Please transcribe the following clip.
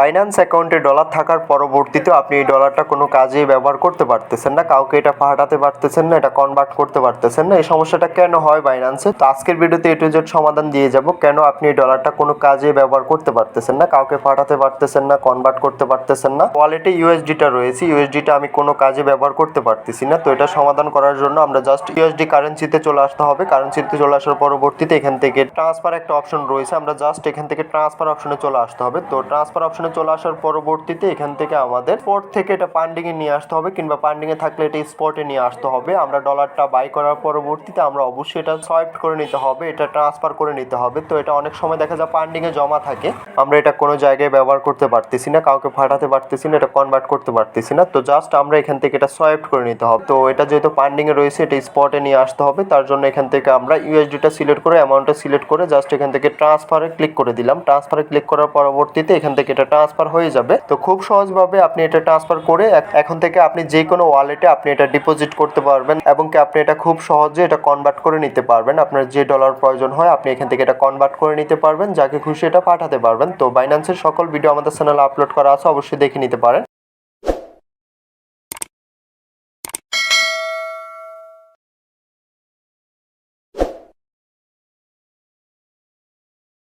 Binance অ্যাকাউন্টে dollar থাকার পরবর্তীতে আপনি এই ডলারটা কোনো কাজেই ব্যবহার করতে পারতেছেন না, কাউকে এটা পাঠাতে পারতেছেন না, এটা কনভার্ট করতে পারতেছেন না। এই সমস্যাটা কেন হয় বাইন্যান্সে তো আজকের ভিডিওতে এ টু জেড সমাধান দিয়ে যাব, কেন আপনি এই ডলারটা কোনো কাজে ব্যবহার করতে পারতেছেন না, কাউকে পাঠাতে পারতেছেন না কনভার্ট করতে পারতেছেন না। ওয়ালেটে ইউএসডিটা রয়েছে ইউএসডিটা আমি কোনো কাজে ব্যবহার করতে পারতেছি না। তো এটা সমাধান করার জন্য আমরা জাস্ট ইউএসডি কারেন্সিতে চলে আসতে হবে। কারেন্সিতে চলে আসার পরবর্তীতে এখান থেকে ট্রান্সফার একটা অপশন রয়েছে, আমরা জাস্ট এখান থেকে ট্রান্সফার অপশনে চলে আসতে হবে। তো ট্রান্সফার অপশনে চলে আসার পরবর্তীতে এখান থেকে আমাদের স্পট থেকে এটা পান্ডিং এ নিয়ে আসতে হবে কিংবা পান্ডিং এ থাকলে এটা স্পটে নিয়ে আসতে হবে। আমরা ডলারটা বাই করার পরবর্তীতে আমরা অবশ্যই এটা সোয়াইপ করে নিতে হবে, এটা ট্রান্সফার করে নিতে হবে। তো এটা অনেক সময় দেখা যায় পান্ডিং এ জমা থাকে, আমরা এটা কোনো জায়গায় ব্যবহার করতে পারতেছি না, কাউকে ফাটাতে পারতেছি না, এটা কনভার্ট করতে পারতেছি না। তো জাস্ট আমরা এখান থেকে এটা সোয়াইপ করে নিতে হবে। তো এটা যেহেতু পান্ডিং এ রয়েছে, এটা স্পটে নিয়ে আসতে হবে, তার জন্য এখান থেকে আমরা ইউএসডিটা সিলেক্ট করে অ্যামাউন্টটা সিলেক্ট করে জাস্ট এখান থেকে ট্রান্সফারে ক্লিক করে দিলাম। ট্রান্সফারে ক্লিক করার পরবর্তীতে এখান থেকে এটা ট্রান্সফার হয়ে যাবে, তো খুব সহজভাবে আপনি এটা ট্রান্সফার করে এখন থেকে আপনি যে কোনো ওয়ালেটে আপনি এটা ডিপোজিট করতে পারবেন এবং কি আপনি এটা খুব সহজে এটা কনভার্ট করে নিতে পারবেন। আপনার যে ডলার প্রয়োজন হয় আপনি এখান থেকে এটা কনভার্ট করে নিতে পারবেন, যাকে খুশি এটা পাঠাতে পারবেন। তো বাইন্যান্সের সকল ভিডিও আমাদের চ্যানেলে আপলোড করা আছে, অবশ্যই দেখে নিতে পারেন।